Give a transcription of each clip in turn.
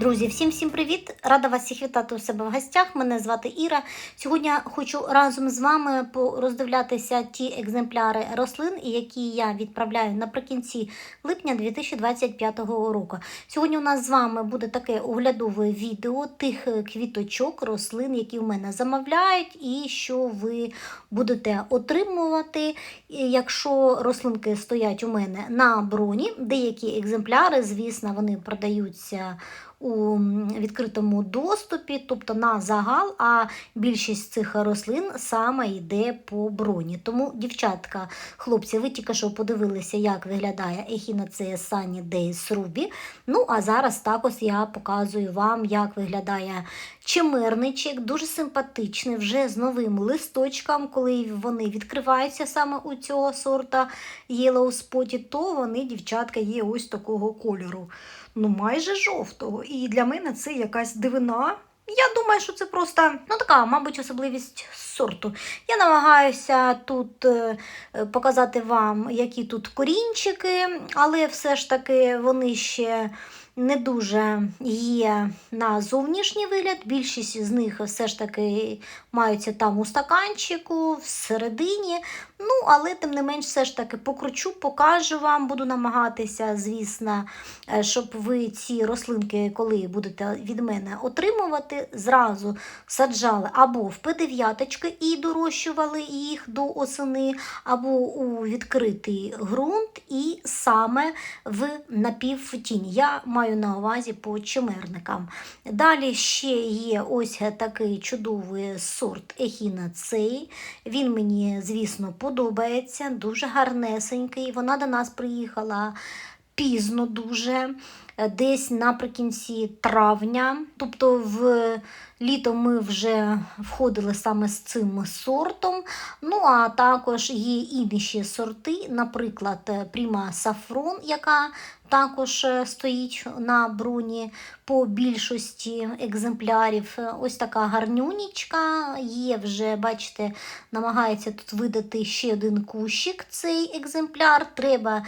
Друзі, всім всім привіт! Рада вас всіх вітати у себе в гостях. Мене звати Іра. Сьогодні я хочу разом з вами роздивлятися ті екземпляри рослин, які я відправляю наприкінці липня 2025 року. Сьогодні у нас з вами буде таке оглядове відео тих квіточок, рослин, які в мене замовляють, і що ви будете отримувати, якщо рослинки стоять у мене на броні. Деякі екземпляри, звісно, вони продаються у відкритому доступі, тобто на загал, а більшість цих рослин саме йде по броні. Тому, дівчатка, хлопці, ви тільки що подивилися, як виглядає ехінацея Sunny Days Ruby. Ну, а зараз також я показую вам, як виглядає чимерничок, дуже симпатичний, вже з новим листочком, коли вони відкриваються саме у цього сорта Yellow Spotted, то вони, дівчатка, є ось такого кольору ну майже жовтого. І для мене це якась дивина. Я думаю, що це просто ну така, мабуть, особливість сорту. Я намагаюся тут е, показати вам, які тут корінчики, але все ж таки вони ще не дуже є на зовнішній вигляд. Більшість з них все ж таки маються там у стаканчику, всередині. Ну, але тим не менш, все ж таки покручу, покажу вам, буду намагатися, звісно, е, щоб ви ці рослинки, коли будете від мене отримувати, зразу саджали або в П9 і дорощували їх до осени, або у відкритий ґрунт, і саме в напівтінь. Я маю на увазі по чимерникам. Далі ще є ось такий чудовий сорт Ехінацей. Він мені, звісно, подобається дуже гарнесенький. Вона до нас приїхала пізно дуже, десь наприкінці травня. Тобто в літо ми вже входили саме з цим сортом. Ну, а також є інші сорти, наприклад, Пріма Сафрон, яка також е, стоїть на броні по більшості екземплярів. Ось така гарнюнічка. Є вже, бачите, намагається тут видати ще один кущик цей екземпляр. Треба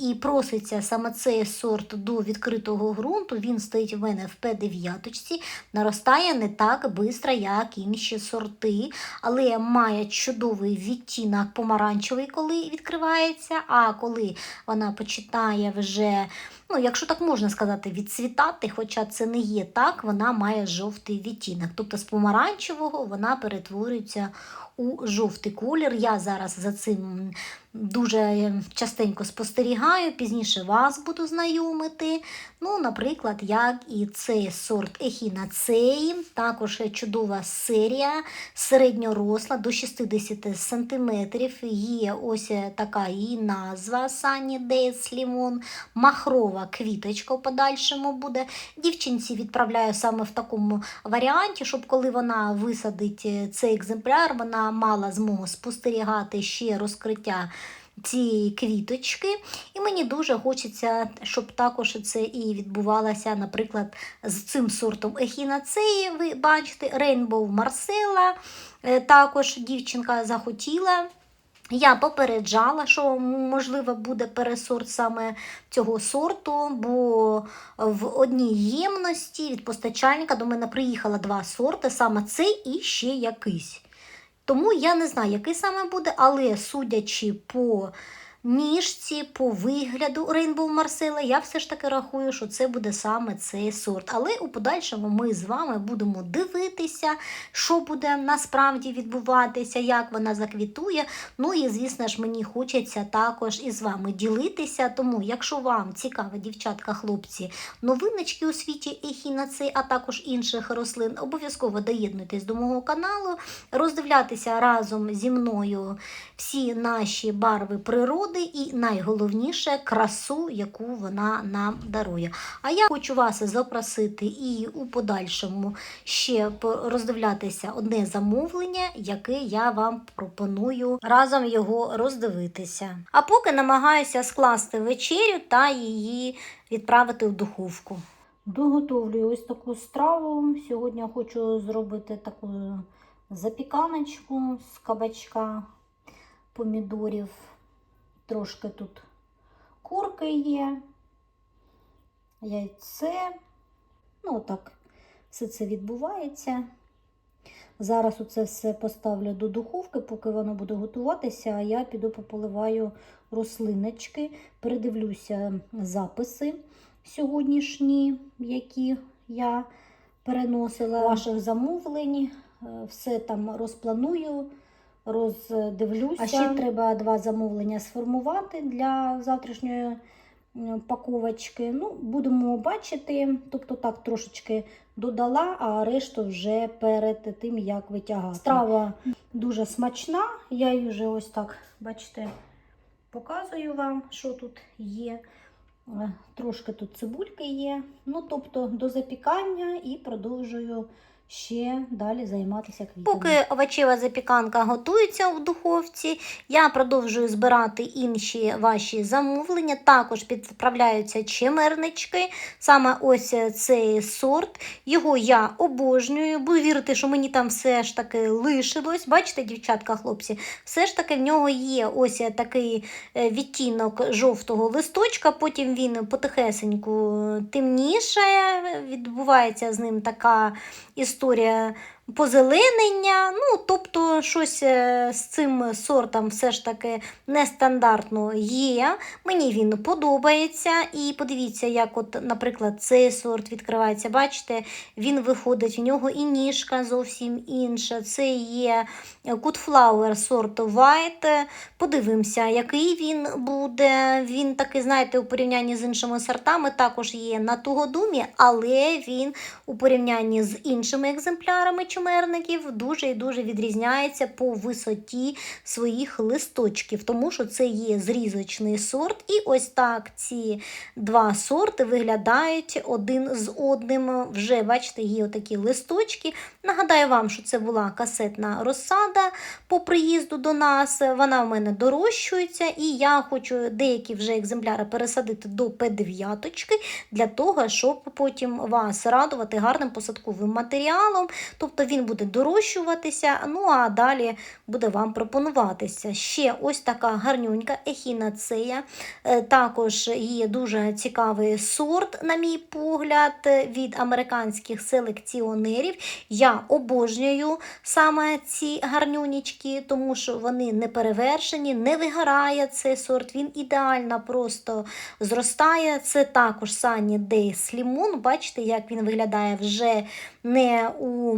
і проситься саме цей сорт до відкритого ґрунту. Він стоїть у мене в П9, наростає не так швидко, як інші сорти, але має чудовий відтінок помаранчевий, коли відкривається. А коли вона починає вже це ну, якщо так можна сказати, відцвітати, хоча це не є так, вона має жовтий відтінок. Тобто з помаранчевого вона перетворюється у жовтий колір. Я зараз за цим дуже частенько спостерігаю, пізніше вас буду знайомити. Ну, Наприклад, як і цей сорт Ехінацеї, також чудова серія, середньоросла до 60 см. Є ось така її назва Sunny Days Limon, махрова квіточка в подальшому буде. Дівчинці відправляю саме в такому варіанті, щоб коли вона висадить е, цей екземпляр, вона мала змогу спостерігати ще розкриття. Цієї квіточки, і мені дуже хочеться, щоб також це і відбувалося, наприклад, з цим сортом ехінацеї, ви бачите, Rainbow Марсела. Також дівчинка захотіла я попереджала, що можливо буде пересорт саме цього сорту, бо в одній ємності від постачальника до мене приїхало два сорти, саме цей і ще якийсь. Тому я не знаю, який саме буде, але судячи по ніжці по вигляду Rainbow Марсела, я все ж таки рахую, що це буде саме цей сорт. Але у подальшому ми з вами будемо дивитися, що буде насправді відбуватися, як вона заквітує. Ну і, звісно ж, мені хочеться також із вами ділитися. Тому, якщо вам цікаво, дівчатка, хлопці, новиночки у світі ехінацей, а також інших рослин, обов'язково доєднуйтесь до мого каналу, роздивлятися разом зі мною всі наші барви природи природи і найголовніше красу, яку вона нам дарує. А я хочу вас запросити і у подальшому ще роздивлятися одне замовлення, яке я вам пропоную разом його роздивитися. А поки намагаюся скласти вечерю та її відправити в духовку. Доготовлю ось таку страву. Сьогодні хочу зробити таку запіканочку з кабачка, помідорів. Трошки тут курки є, яйце, Ну, отак все це відбувається. Зараз оце все поставлю до духовки, поки воно буде готуватися, а я піду пополиваю рослиночки, передивлюся записи сьогоднішні, які я переносила ваших замовлень. Е, Все там розпланую, роздивлюся. А ще треба два замовлення сформувати для завтрашньої паковочки. Ну, будемо бачити. Тобто так трошечки додала, а решту вже перед тим, як витягати. Страва дуже смачна. Я її вже ось так, бачите, показую вам, що тут є. Е, Трошки тут цибульки є. Ну, тобто до запікання і продовжую ще далі займатися квітами. Поки овочева запіканка готується в духовці, я продовжую збирати інші ваші замовлення. Також підправляються чимернички. Саме ось цей сорт. Його я обожнюю. Буду вірити, що мені там все ж таки лишилось. Бачите, дівчатка, хлопці, все ж таки в нього є ось такий е, відтінок жовтого листочка, потім він потихесеньку темнішає, відбувається з ним така історія історія позеленення. Ну, тобто, щось е, з цим сортом все ж таки нестандартно є. Мені він подобається. І подивіться, як, от, наприклад, цей сорт відкривається. Бачите, він виходить, в нього і ніжка зовсім інша. Це є Flower сорт White. Подивимося, який він буде. Він такий, знаєте, у порівнянні з іншими сортами також є на тугодумі, але він у порівнянні з іншими екземплярами чимерників дуже і дуже відрізняється по висоті своїх листочків, тому що це є зрізочний сорт. І ось так ці два сорти виглядають один з одним. Вже, бачите, є отакі листочки. Нагадаю вам, що це була касетна розсада по приїзду до нас. Вона в мене дорощується, і я хочу деякі вже екземпляри пересадити до П9 для того, щоб потім вас радувати гарним посадковим матеріалом. Тобто він буде дорощуватися, ну а далі буде вам пропонуватися. Ще ось така гарнюнька ехінацея. Е, Також є дуже цікавий сорт, на мій погляд, від американських селекціонерів. Я обожнюю саме ці гарнюнічки, тому що вони не перевершені, не вигорає цей сорт. Він ідеально просто зростає. Це також Sunny Days Limon. Бачите, як він виглядає вже не у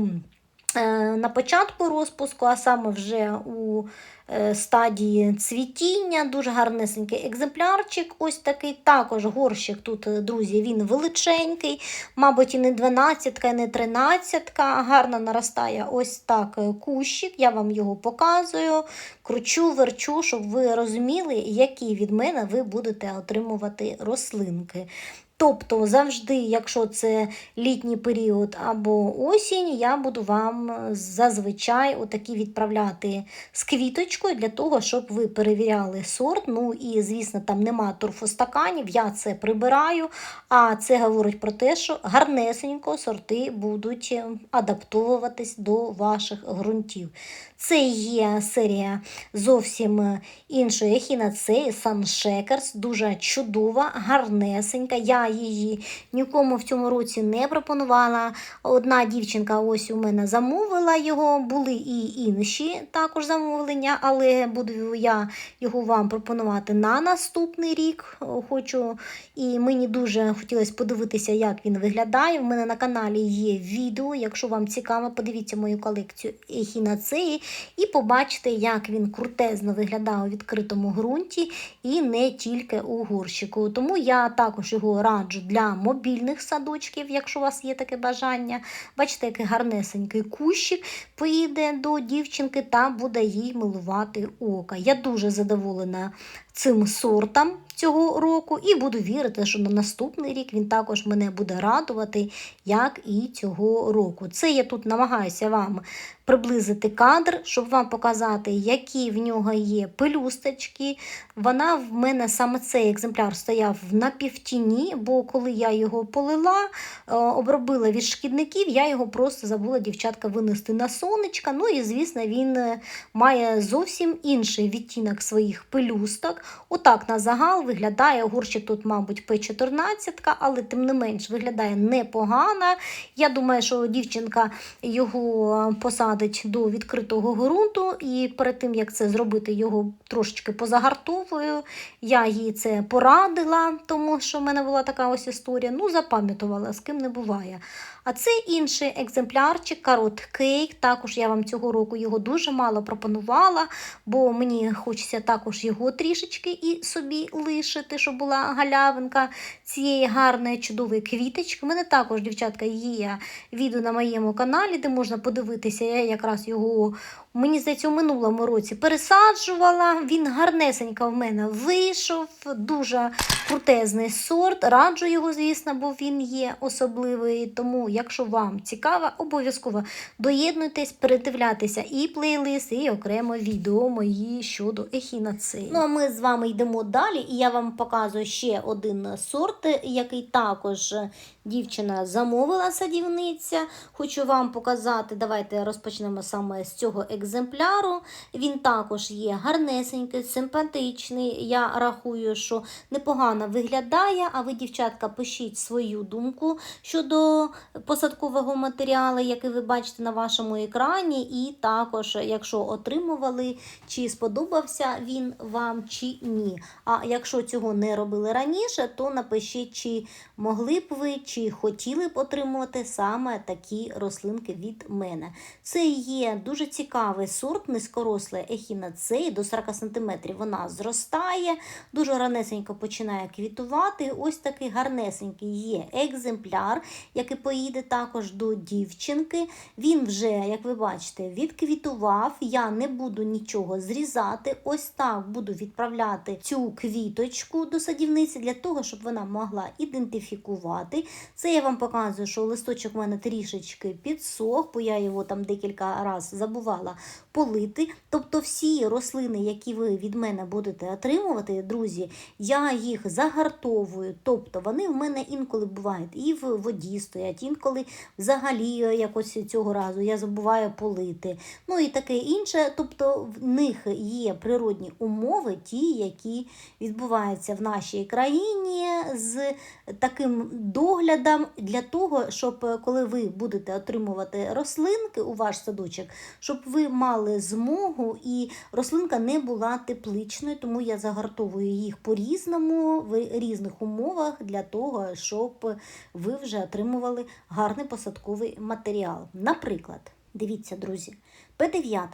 на початку розпуску, а саме вже у е, стадії цвітіння. Дуже гарнесенький екземплярчик. Ось такий. Також горщик тут, е, друзі, він величенький, мабуть, і не 12, і не 13. Гарно наростає ось так е, кущик. Я вам його показую, кручу, верчу, щоб ви розуміли, які від мене ви будете отримувати рослинки. Тобто завжди, якщо це літній період або осінь, я буду вам зазвичай отакі відправляти з квіточкою для того, щоб ви перевіряли сорт. Ну і, звісно, там нема торфостаканів, я це прибираю. А це говорить про те, що гарнесенько сорти будуть е, адаптовуватись до ваших ґрунтів. Це є серія зовсім е, іншої ехінацеї, Sunshakers, дуже чудова, гарнесенька. Я її нікому в цьому році не пропонувала. Одна дівчинка ось у мене замовила його, були і інші також замовлення, але буду я його вам пропонувати на наступний рік. Хочу, і мені дуже хотілося подивитися, як він виглядає. У мене на каналі є відео. Якщо вам цікаво, подивіться мою колекцію ехінацеї і побачите, як він крутезно виглядає у відкритому ґрунті і не тільки у горщику. Тому я також його раджу для мобільних садочків, якщо у вас є таке бажання. Бачите, який гарнесенький кущик поїде до дівчинки та буде їй милувати ока. Я дуже задоволена цим сортом цього року і буду вірити, що на наступний рік він також мене буде радувати, як і цього року. Це я тут намагаюся вам приблизити кадр, щоб вам показати, які в нього є пелюсточки. Вона в мене саме цей екземпляр стояв на півтіні, бо коли я його полила, е, обробила від шкідників, я його просто забула, дівчатка, винести на сонечко. Ну і, звісно, він е, має зовсім інший відтінок своїх пелюсток. Отак, на загал, виглядає горщик тут, мабуть, П14, але тим не менш виглядає непогано. Я думаю, що дівчинка його посадить до відкритого ґрунту, і перед тим як це зробити, його трошечки позагартовую. Я їй це порадила, тому що в мене була така ось історія. Ну, запам'ятувала, з ким не буває. А це інший екземплярчик, карот кейк. Також я вам цього року його дуже мало пропонувала, бо мені хочеться також його трішечки і собі лишити, щоб була галявинка цієї гарної чудової квіточки. У мене також, дівчатка, є відео на моєму каналі, де можна подивитися. Я якраз його, мені здається, у минулому році пересаджувала. Він гарнесенько в мене вийшов, дуже крутезний сорт. Раджу його, звісно, бо він є особливий. Тому, якщо вам цікаво, обов'язково доєднуйтесь, передивляйтеся і плейлист, і окремо відео мої щодо ехінацеї. Ну а ми з вами йдемо далі, і я вам показую ще один сорт, який також дівчина замовила садівниця. Хочу вам показати, давайте розпочнемо саме з цього екземпляру. Він також є гарнесенький, симпатичний. Я рахую, що непогано виглядає. А ви, дівчатка, пишіть свою думку щодо посадкового матеріалу, який ви бачите на вашому екрані. І також, якщо отримували, чи сподобався він вам, чи ні. А якщо цього не робили раніше, то напишіть, чи могли б ви, чи хотіли б отримувати саме такі рослинки від мене. Це є дуже цікавий сорт, низькорослий ехінацей, до 40 см вона зростає, дуже ранесенько починає квітувати. Ось такий гарнесенький є екземпляр, який поїде також до дівчинки. Він вже, як ви бачите, відквітував. Я не буду нічого зрізати. Ось так буду відправляти цю квіточку до садівниці для того, щоб вона могла ідентифікувати. Це я вам показую, що листочок у мене трішечки підсох, бо я його там декілька разів забувала полити. Тобто всі рослини, які ви від мене будете отримувати, друзі, я їх загартовую. Тобто вони в мене інколи бувають і в воді стоять, інколи взагалі якось цього разу я забуваю полити. Ну і таке інше. Тобто в них є природні умови, ті, які відбуваються в нашій країні з таким доглядом для того, щоб е, коли ви будете отримувати рослинки у ваш садочок, щоб ви мали змогу і рослинка не була тепличною, тому я загартовую їх по-різному в різних умовах для того, щоб ви вже отримували гарний посадковий матеріал. Наприклад, дивіться, друзі. П9.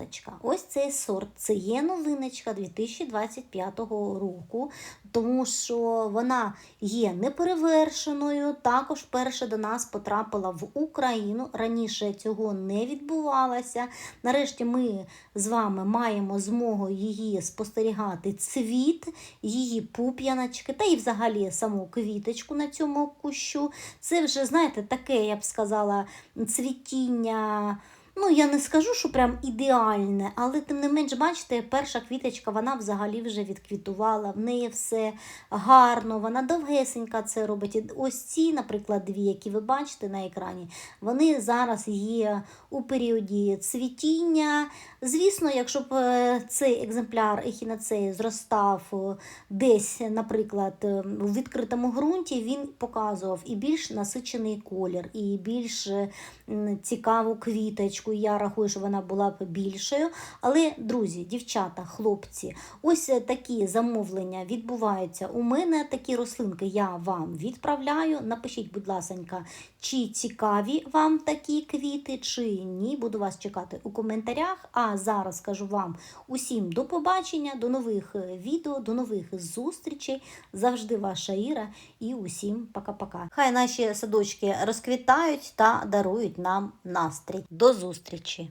Ось цей сорт. Це є новиночка 2025 року, тому що вона є неперевершеною. Також вперше до нас потрапила в Україну. Раніше цього не відбувалося. Нарешті ми з вами маємо змогу її спостерігати цвіт, її пуп'яночки та і взагалі саму квіточку на цьому кущу. Це вже, знаєте, таке, я б сказала, цвітіння. Ну, я не скажу, що прям ідеальне, але тим не менш, бачите, перша квіточка вона взагалі вже відквітувала, в неї все гарно, вона довгесенька це робить. І Ось ці, наприклад, дві, які ви бачите на екрані, вони зараз є у періоді цвітіння. Звісно, якщо б е, цей екземпляр ехінацеї зростав е, десь, наприклад, е, у відкритому ґрунті, він показував і більш насичений колір, і більш цікаву квіточку. Я рахую, що вона була б більшою. Але, друзі, дівчата, хлопці, ось такі замовлення відбуваються. У мене такі рослинки я вам відправляю. Напишіть, будь ласка, чи цікаві вам такі квіти, чи ні. Буду вас чекати у коментарях. А зараз скажу вам усім до побачення, до нових е, відео, до нових зустрічей. Завжди ваша Іра і усім пока-пока. Хай наші садочки розквітають та дарують нам настрій. До зустрічі!